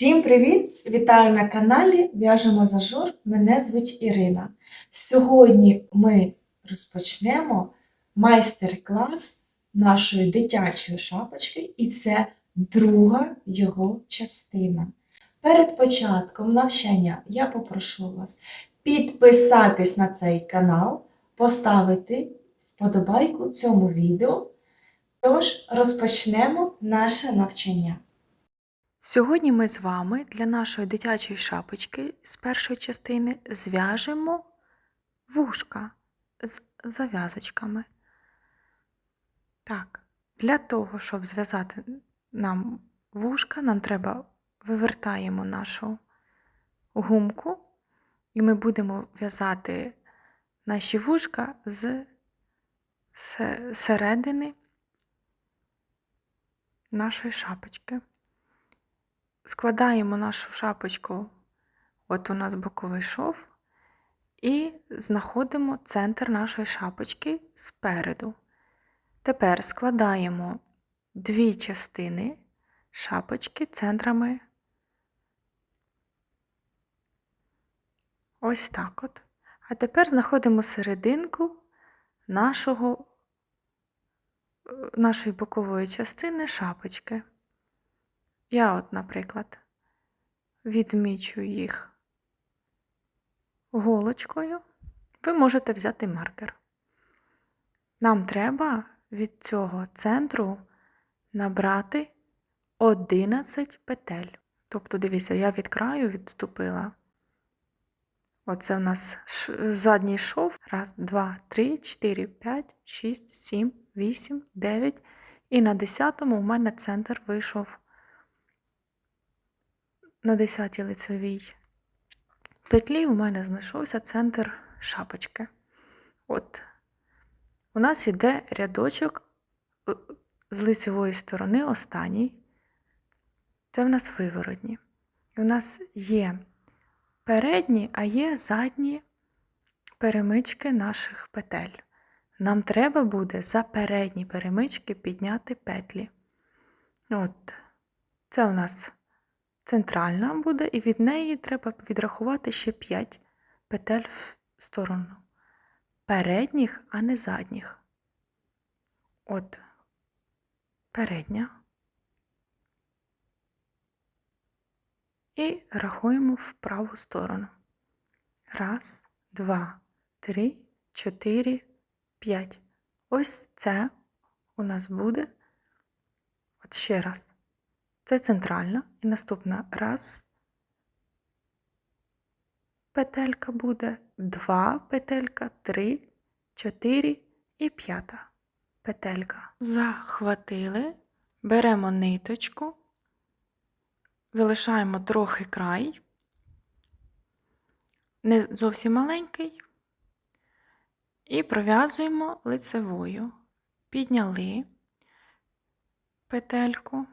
Всім привіт! Вітаю на каналі В'яжемо за жур. Мене звуть Ірина. Сьогодні ми розпочнемо майстер-клас нашої дитячої шапочки, і це друга його частина. Перед початком навчання я попрошу вас підписатись на цей канал, поставити вподобайку цьому відео. Тож розпочнемо наше навчання. Сьогодні ми з вами для нашої дитячої шапочки з першої частини зв'яжемо вушка з зав'язочками. Так, для того, щоб зв'язати нам вушка, нам треба вивертаємо нашу гумку, і ми будемо в'язати наші вушка з середини нашої шапочки. Складаємо нашу шапочку, от у нас боковий шов, і знаходимо центр нашої шапочки спереду. Тепер складаємо дві частини шапочки центрами. Ось так от. А тепер знаходимо серединку нашого, е, нашої бокової частини шапочки. Я, от, наприклад, відмічу їх голочкою. Ви можете взяти маркер. Нам треба від цього центру набрати 11 петель. Тобто, дивіться, я від краю відступила. Оце в нас задній шов. Раз, два, три, чотири, п'ять, шість, сім, вісім, дев'ять. І на десятому у мене центр вийшов на 10 лицевій петлі у мене знайшовся центр шапочки. От, у нас іде рядочок е, з лицевої сторони, останній. Це в нас виворотні. І у нас є передні, а є задні перемички наших петель. Нам треба буде за передні перемички підняти петлі. От, це у нас центральна буде, і від неї треба відрахувати ще 5 петель в сторону. Передніх, а не задніх. От передня. І рахуємо в праву сторону. Раз, два, три, чотири, п'ять. Ось це у нас буде. От ще раз. Це центральна. І наступна раз. Петелька буде, два петелька, три, чотири і п'ята петелька. Захватили, беремо ниточку, залишаємо трохи край, не зовсім маленький, і пров'язуємо лицевою. Підняли петельку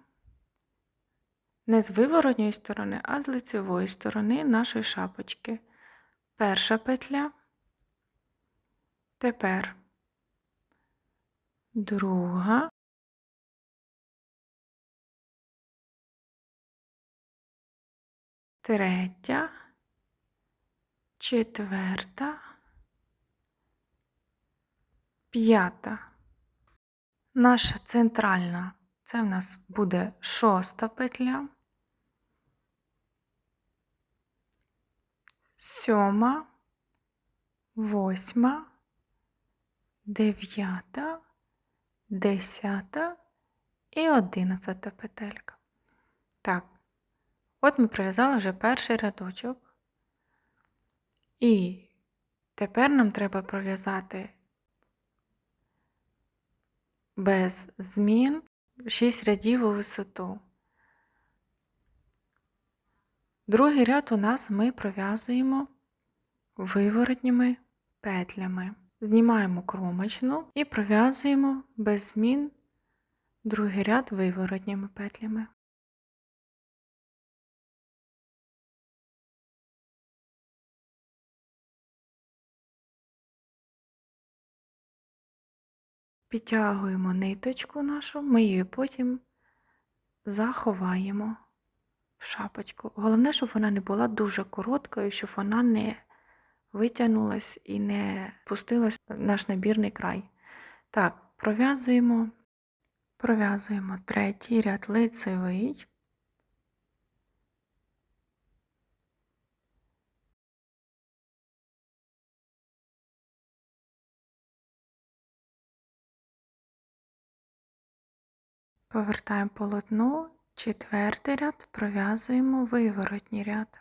не з виворотньої сторони, а з лицевої сторони нашої шапочки. Перша петля, тепер. Друга, третя, четверта, п'ята. Наша центральна. Це в нас буде шоста петля, сьома, восьма, дев'ята, десята і одинадцята петелька. Так, от ми пров'язали вже перший рядочок. І тепер нам треба пров'язати без змін 6 рядів у висоту. Другий ряд у нас ми пров'язуємо виворотніми петлями. Знімаємо кромочну і пров'язуємо без змін другий ряд виворотніми петлями. Підтягуємо ниточку нашу, ми її потім заховаємо в шапочку. Головне, щоб вона не була дуже короткою, щоб вона не витягнулась і не спустилась в наш набірний край. Так, пров'язуємо, пров'язуємо третій ряд лицевий. Повертаємо полотно, четвертий ряд, пров'язуємо виворотній ряд.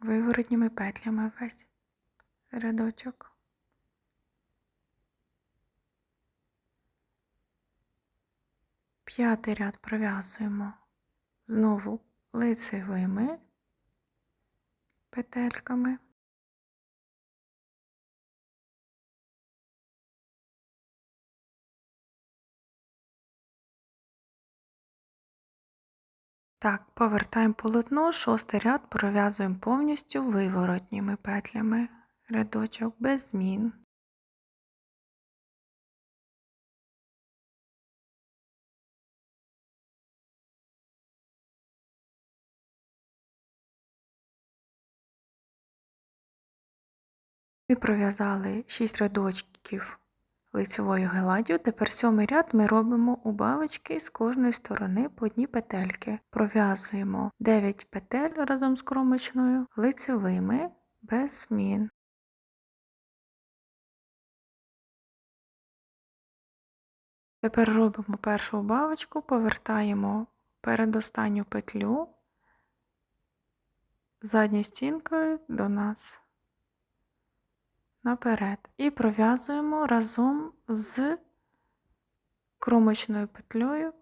Виворотніми петлями весь рядочок. П'ятий ряд пров'язуємо знову лицевими петельками. Так, повертаємо полотно, шостий ряд пров'язуємо повністю виворотніми петлями. Рядочок без змін. Ми пров'язали 6 рядочків лицевою гладдю. Тепер сьомий ряд ми робимо убавочки з кожної сторони по одній петельки. Пров'язуємо 9 петель разом з кромочною лицевими без змін. Тепер робимо першу убавочку, повертаємо передостанню петлю задньою стінкою до нас наперед і пров'язуємо разом з кромочною петлею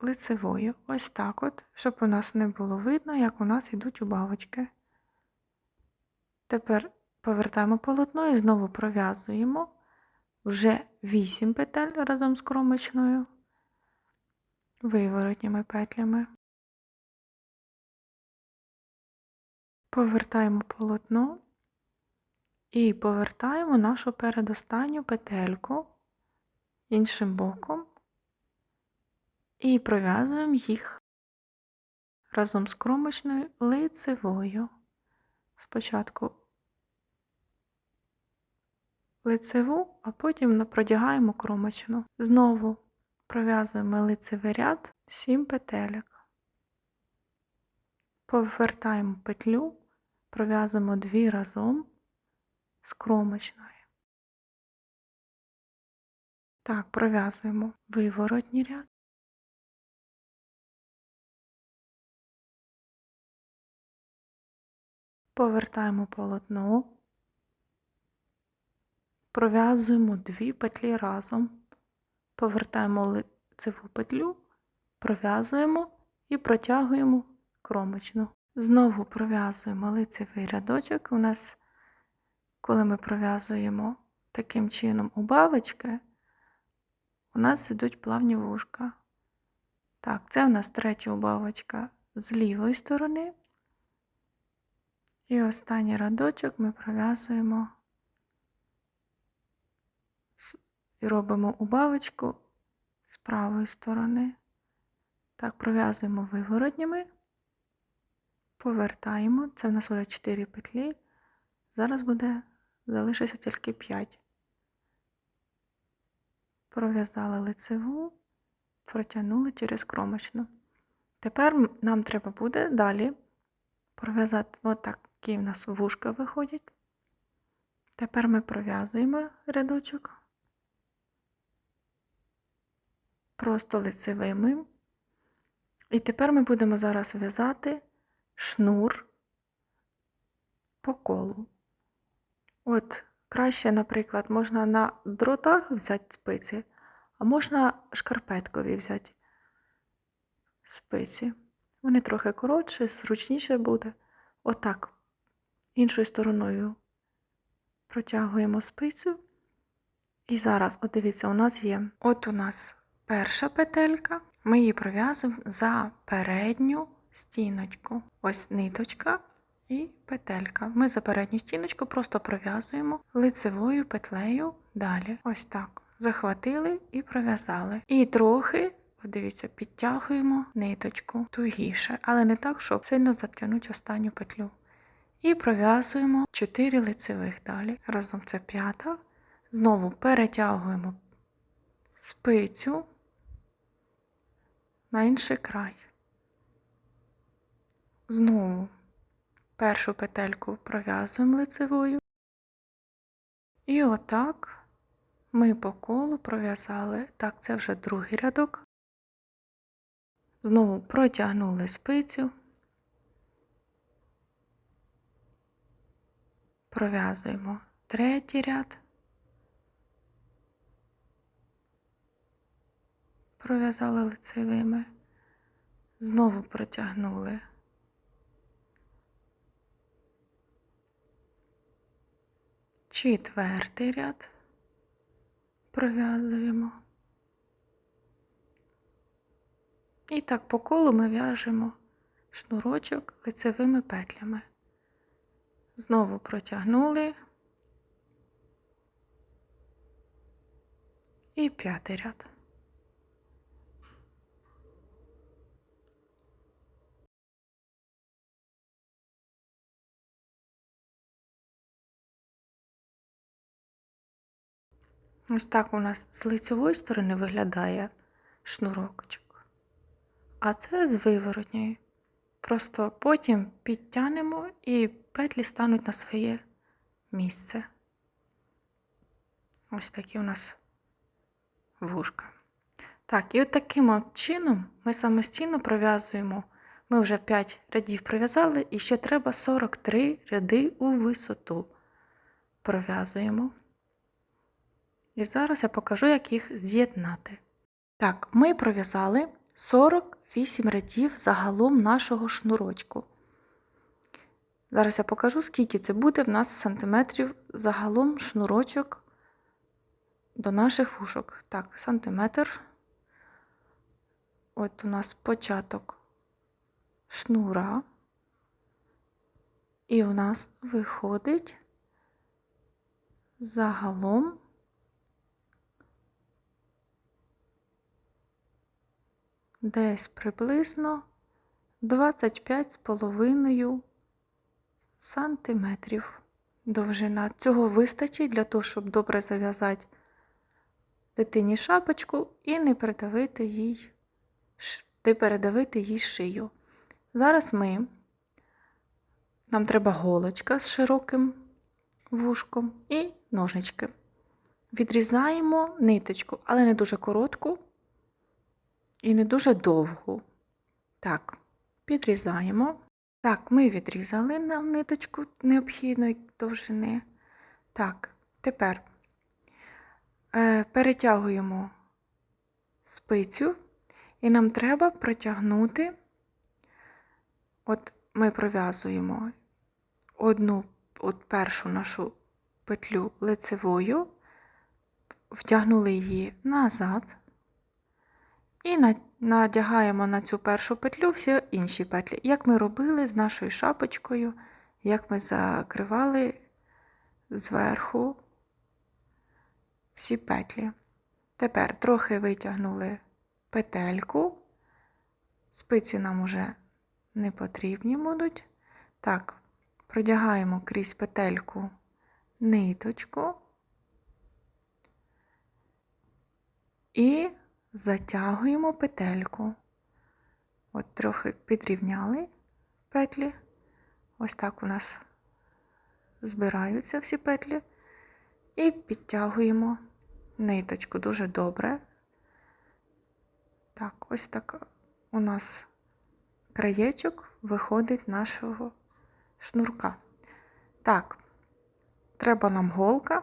лицевою. Ось так от, щоб у нас не було видно, як у нас йдуть убавочки. Тепер повертаємо полотно і знову пров'язуємо вже 8 петель разом з кромочною виворотніми петлями. Повертаємо полотно і повертаємо нашу передостанню петельку іншим боком і пров'язуємо їх разом з кромочною лицевою. Спочатку лицеву, а потім продягаємо кромочну. Знову пров'язуємо лицевий ряд 7 петелек. Повертаємо петлю, пров'язуємо дві разом з кромочною. Так, пров'язуємо виворотній ряд. Повертаємо полотно, пров'язуємо дві петлі разом, повертаємо лицеву петлю, пров'язуємо і протягуємо кромочну. Знову пров'язуємо лицевий рядочок. У нас коли ми пров'язуємо таким чином убавочки, у нас йдуть плавні вушка. Так, це у нас третя убавочка з лівої сторони. І останній рядочок ми пров'язуємо і робимо убавочку з правої сторони. Так, пров'язуємо виворотніми, повертаємо. Це в нас вже 4 петлі. Зараз буде залишиться тільки 5. Пров'язали лицеву, протягнули через кромочну. Тепер нам треба буде далі пров'язати, отакі в нас вушка виходять. Тепер ми пров'язуємо рядочок просто лицевими. І тепер ми будемо зараз в'язати шнур по колу. От, краще, наприклад, можна на дротах взяти спиці, а можна шкарпеткові взяти спиці. Вони трохи коротші, зручніше буде. Отак. Іншою стороною протягуємо спицю. І зараз, от дивіться, у нас є. От у нас перша петелька. Ми її пров'язуємо за передню стіночку. Ось ниточка і петелька. Ми за передню стіночку просто пров'язуємо лицевою петлею далі. Ось так. Захватили і пров'язали. І трохи Подивіться, підтягуємо ниточку тугіше, але не так, щоб сильно затягнути останню петлю. І пров'язуємо 4 лицевих далі. Разом це п'ята. Знову перетягуємо спицю на інший край. Знову першу петельку пров'язуємо лицевою. І отак ми по колу пров'язали, так, це вже другий рядок. Знову протягнули спицю, пров'язуємо третій ряд, пров'язали лицевими, знову протягнули. Четвертий ряд пров'язуємо. І так по колу ми в'яжемо шнурочок лицевими петлями. Знову протягнули. І п'ятий ряд. Ось так у нас з лицевої сторони виглядає шнурочок. А це з виворотньої. Просто потім підтягнемо і петлі стануть на своє місце. Ось такі у нас вушка. Так, і от таким чином ми самостійно пров'язуємо. Ми вже 5 рядів пров'язали, і ще треба 43 ряди у висоту. Пров'язуємо. І зараз я покажу, як їх з'єднати. Так, ми пров'язали 48 рядів загалом нашого шнурочку. Зараз я покажу, скільки це буде в нас сантиметрів загалом шнурочок до наших вушок. Так, сантиметр. От у нас початок шнура. І у нас виходить загалом десь приблизно 25,5 сантиметрів довжина. Цього вистачить для того, щоб добре зав'язати дитині шапочку і не передавити їй, не передавити їй шию. Зараз ми, нам треба голочка з широким вушком і ножнички. Відрізаємо ниточку, але не дуже коротку і не дуже довгу. Так, підрізаємо. Так, ми відрізали нам ниточку необхідної довжини. Так, тепер е, перетягуємо спицю, і нам треба протягнути, от ми пров'язуємо одну от першу нашу петлю лицевою, втягнули її назад. І надягаємо на цю першу петлю всі інші петлі, як ми робили з нашою шапочкою, як ми закривали зверху всі петлі. Тепер трохи витягнули петельку, спиці нам уже не потрібні будуть. Так, продягаємо крізь петельку ниточку і затягуємо петельку. От трохи підрівняли петлі. Ось так у нас збираються всі петлі. І підтягуємо ниточку дуже добре. Так, ось так у нас краєчок виходить нашого шнурка. Так, треба нам голка.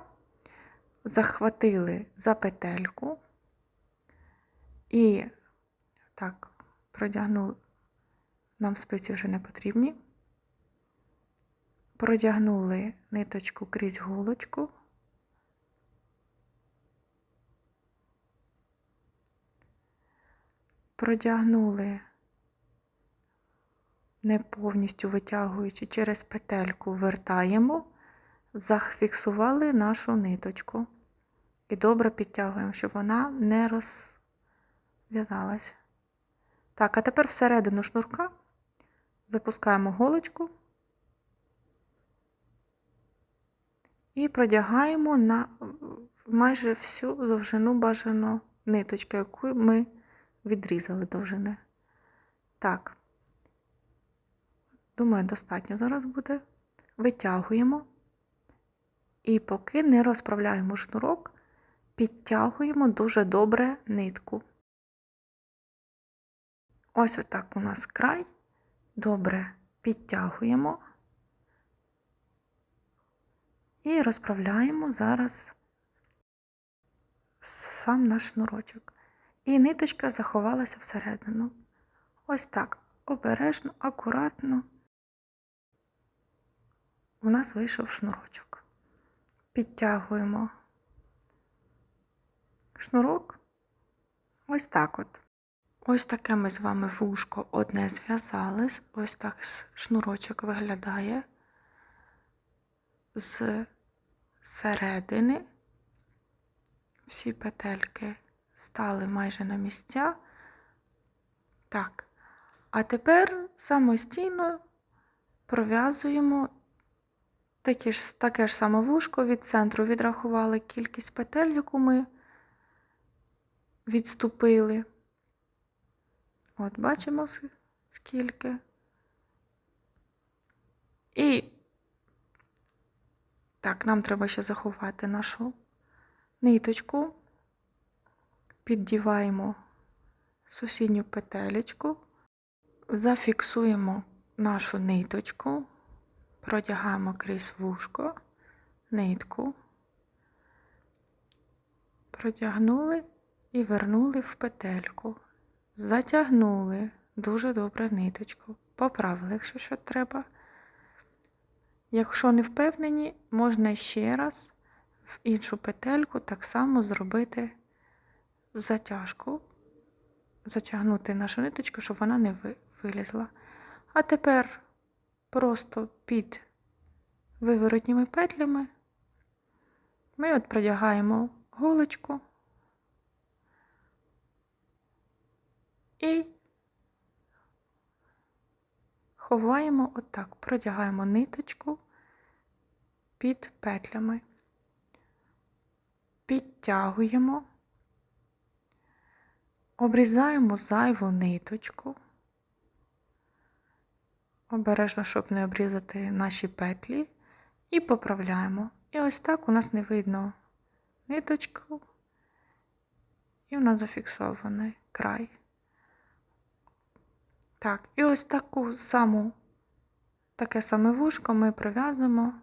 Захватили за петельку. І так, продягнули, нам спиці вже не потрібні. Продягнули ниточку крізь голочку. Продягнули, не повністю витягуючи через петельку, вертаємо, зафіксували нашу ниточку. І добре підтягуємо, щоб вона не роз зв'язалась. Так, а тепер всередину шнурка запускаємо голочку і продягаємо на майже всю довжину бажану ниточки, яку ми відрізали довжини. Так, думаю, достатньо зараз буде. Витягуємо. І поки не розправляємо шнурок, підтягуємо дуже добре нитку. Ось отак у нас край. Добре підтягуємо і розправляємо зараз сам наш шнурочок. І ниточка заховалася всередину. Ось так, обережно, акуратно. У нас вийшов шнурочок. Підтягуємо шнурок. Ось так от. Ось таке ми з вами вушко одне зв'язали. Ось так шнурочок виглядає з середини. Всі петельки стали майже на місця. Так. А тепер самостійно пров'язуємо таке ж, таке ж саме вушко від центру відрахували кількість петель, яку ми відступили. От, бачимо скільки. І так, нам треба ще заховати нашу ниточку, піддіваємо сусідню петелечку, зафіксуємо нашу ниточку, продягаємо крізь вушко, нитку, продягнули і вернули в петельку. Затягнули дуже добре ниточку. Поправили, якщо що треба. Якщо не впевнені, можна ще раз в іншу петельку так само зробити затяжку, затягнути нашу ниточку, щоб вона не вилізла. А тепер просто під виворотніми петлями ми от продягаємо голочку. І ховаємо отак, продягаємо ниточку під петлями, підтягуємо, обрізаємо зайву ниточку, обережно, щоб не обрізати наші петлі, і поправляємо. І ось так у нас не видно ниточку, і в нас зафіксований край. Так, і ось таку саму, таке саме вушко ми пров'язуємо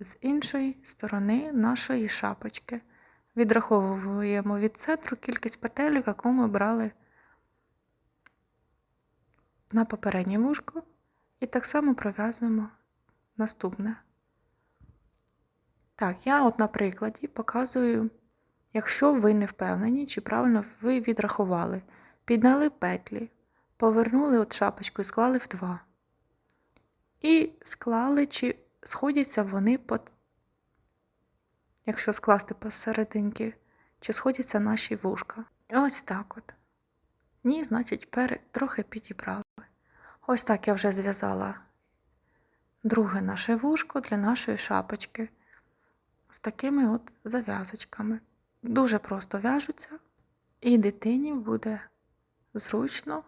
з іншої сторони нашої шапочки. Відраховуємо від центру кількість петель, яку ми брали на попереднє вушко, і так само пров'язуємо наступне. Так, я от на прикладі показую, якщо ви не впевнені, чи правильно ви відрахували, підняли петлі повернули от шапочку і склали в два. І склали, чи сходяться вони, по, якщо скласти посерединки, чи сходяться наші вушка. Ось так от. Ні, значить, перед трохи підібрали. Ось так я вже зв'язала друге наше вушко для нашої шапочки з такими от зав'язочками. Дуже просто в'яжуться, і дитині буде зручно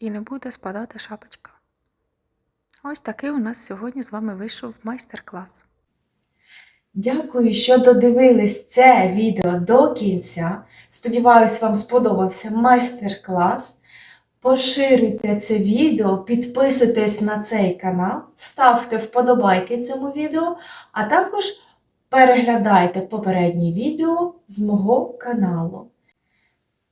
і не буде спадати шапочка. Ось такий у нас сьогодні з вами вийшов майстер-клас. Дякую, що додивились це відео до кінця. Сподіваюсь, вам сподобався майстер-клас. Поширюйте це відео, підписуйтесь на цей канал, ставте вподобайки цьому відео, а також переглядайте попередні відео з мого каналу.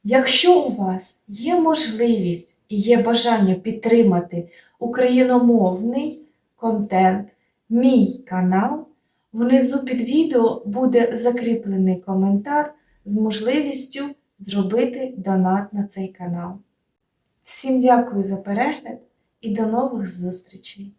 Якщо у вас є можливість є бажання підтримати україномовний контент, мій канал, внизу під відео буде закріплений коментар з можливістю зробити донат на цей канал. Всім дякую за перегляд і до нових зустрічей!